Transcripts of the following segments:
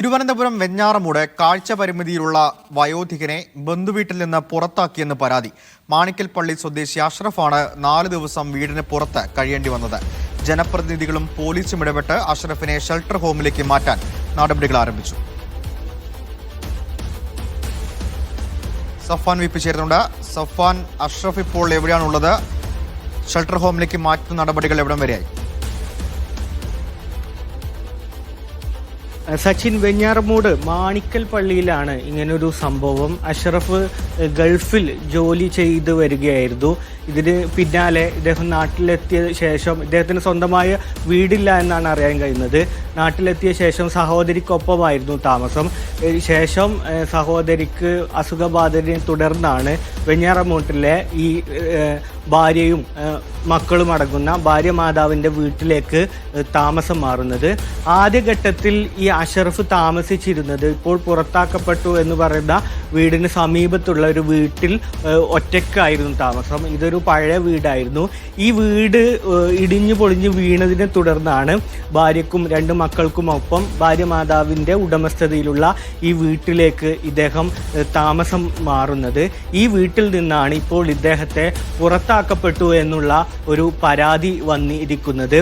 തിരുവനന്തപുരം വെഞ്ഞാറമൂട് കാഴ്ച പരിമിതിയിലുള്ള വയോധികനെ ബന്ധുവീട്ടിൽ നിന്ന് പുറത്താക്കിയെന്ന് പരാതി. മാണിക്കൽ പള്ളി സ്വദേശി അഷ്റഫാണ് നാല് ദിവസം വീടിന് പുറത്ത് കഴിയേണ്ടി വന്നത്. ജനപ്രതിനിധികളും പോലീസും ഇടപെട്ട് അഷ്റഫിനെ ഷെൽട്ടർ ഹോമിലേക്ക് മാറ്റാൻ നടപടികൾ ആരംഭിച്ചു. സഫാൻ വിപ്പ് ചേരുന്നുണ്ട്. സഫാൻ അഷ്റഫ് ഇപ്പോൾ എവിടെയാണുള്ളത്? ഷെൽട്ടർ ഹോമിലേക്ക് മാറ്റുന്ന നടപടികൾ എവിടം വരെയായി? സച്ചിൻ വെഞ്ഞാറമൂട് മാണിക്കൽ പള്ളിയിലാണ് ഇങ്ങനൊരു സംഭവം. അഷറഫ് ഗൾഫിൽ ജോലി ചെയ്ത് വരികയായിരുന്നു. ഇതിന് പിന്നാലെ ഇദ്ദേഹം നാട്ടിലെത്തിയ ശേഷം ഇദ്ദേഹത്തിന് സ്വന്തമായ വീടില്ല എന്നാണ് അറിയാൻ കഴിയുന്നത്. നാട്ടിലെത്തിയ ശേഷം സഹോദരിക്കൊപ്പമായിരുന്നു താമസം. ശേഷം സഹോദരിക്ക് അസുഖബാധനെ തുടർന്നാണ് വെഞ്ഞാറമൂട്ടിലെ ഈ ഭാര്യയും മക്കളും അടങ്ങുന്ന ഭാര്യ മാതാവിന്റെ വീട്ടിലേക്ക് താമസം മാറുന്നത്. ആദ്യഘട്ടത്തിൽ ഈ അഷറഫ് താമസിച്ചിരുന്നത് ഇപ്പോൾ പുറത്താക്കപ്പെട്ടു എന്ന് പറയുന്ന വീടിന് സമീപത്തുള്ള ഒരു വീട്ടിൽ ഒറ്റയ്ക്കായിരുന്നു താമസം. ഇതൊരു പഴയ വീടായിരുന്നു. ഈ വീട് ഇടിഞ്ഞു പൊളിഞ്ഞ് വീണതിനെ തുടർന്നാണ് ഭാര്യക്കും രണ്ട് മക്കൾക്കുമൊപ്പം ഭാര്യ മാതാവിന്റെ ഉടമസ്ഥതയിലുള്ള ഈ വീട്ടിലേക്ക് ഇദ്ദേഹം താമസം മാറുന്നത്. ഈ വീട്ടിൽ നിന്നാണ് ഇപ്പോൾ ഇദ്ദേഹത്തെ പുറത്താക്കപ്പെട്ടു എന്നുള്ള ഒരു പരാതി വന്നിരിക്കുന്നത്.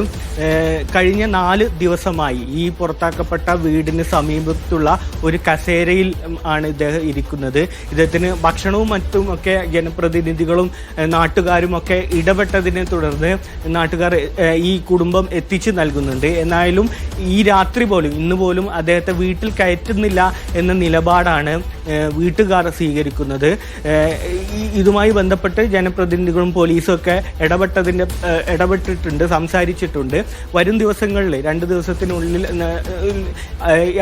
കഴിഞ്ഞ നാല് ദിവസമായി ഈ പുറത്താക്കപ്പെട്ട വീടിന് സമീപത്തുള്ള ഒരു കസേരയിൽ ആണ് ഇദ്ദേഹം ഇരിക്കുന്നത്. ഇദ്ദേഹത്തിന് ഭക്ഷണവും മറ്റും ഒക്കെ ജനപ്രതിനിധികളും നാട്ടുകാരും ഒക്കെ ഇടപെട്ടതിനെ തുടർന്ന് നാട്ടുകാർ ഈ കുടുംബം എത്തിച്ചു നൽകുന്നുണ്ട്. എന്നാലും ഈ രാത്രി പോലും ഇന്ന് പോലും അദ്ദേഹത്തെ വീട്ടിൽ കയറ്റുന്നില്ല എന്ന നിലപാടാണ് വീട്ടുകാർ സ്വീകരിക്കുന്നത്. ഇതുമായി ബന്ധപ്പെട്ട് ജനപ്രതിനിധികളും പോലീസും ഒക്കെ ഇടപെട്ടതിന്റെ ഇടപെട്ടിട്ടുണ്ട് സംസാരിച്ചിട്ടുണ്ട്. വരും ദിവസങ്ങളിൽ രണ്ട് ദിവസത്തിനുള്ളിൽ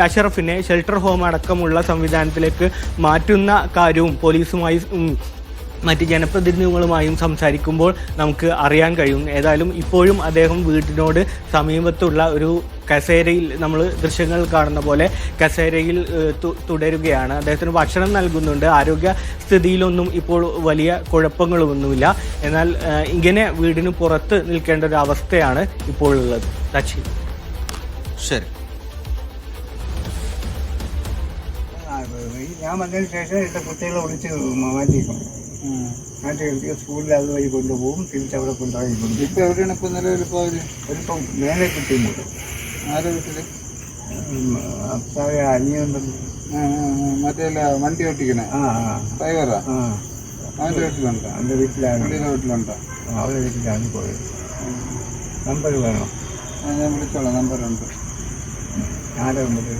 അഷറഫിനെ ഷെൽട്ടർ ഹോം അടക്കമുള്ള സംവിധാനത്തിലേക്ക് മാറ്റുന്ന കാര്യവും പോലീസുമായി മറ്റ് ജനപ്രതിനിധികളുമായും സംസാരിക്കുമ്പോൾ നമുക്ക് അറിയാൻ കഴിയും. ഏതായാലും ഇപ്പോഴും അദ്ദേഹം വീട്ടിനോട് സമീപത്തുള്ള ഒരു കസേരയിൽ നമ്മൾ ദൃശ്യങ്ങൾ കാണുന്ന പോലെ കസേരയിൽ തുടരുകയാണ്. അദ്ദേഹത്തിന് ഭക്ഷണം നൽകുന്നുണ്ട്. ആരോഗ്യ സ്ഥിതിയിലൊന്നും ഇപ്പോൾ വലിയ കുഴപ്പങ്ങളൊന്നുമില്ല. എന്നാൽ ഇങ്ങനെ വീടിന് പുറത്ത് നിൽക്കേണ്ട ഒരു അവസ്ഥയാണ് ഇപ്പോൾ ഉള്ളത് ശരി. ഞാൻ വന്നതിന് ശേഷം എന്റെ കുട്ടികളെ വിളിച്ച് മാറ്റിക്കും മാറ്റി എടുത്ത് സ്കൂളിൽ അതുവഴി കൊണ്ടുപോകും. തിരിച്ചവിടെ കൊണ്ടുപോയി കൊണ്ടുപോകും. ഇപ്പൊ എവിടെയാണ് ഇപ്പൊ നിലവിൽ ഇപ്പൊ അവർ? ഒരിപ്പം മേലെ കിട്ടിയുമുണ്ട് ആരെ വീട്ടിൽ? അപ്പാവെ അനിയുണ്ടെന്ന് ആ, ആ, ആ, മറ്റേ വണ്ടി ഓട്ടിക്കണേ? ആ ഡ്രൈവറാ? ആ. അവന്റെ വീട്ടിലുണ്ടോ? എന്റെ വീട്ടിലാണ്. പുള്ളിയുടെ വീട്ടിലുണ്ടോ? അവരുടെ വീട്ടിലാണ് പോയത്. നമ്പർ വേണോ? ഞാൻ വിളിച്ചോളാം. നമ്പറുണ്ട്. ആരെ നമ്പർ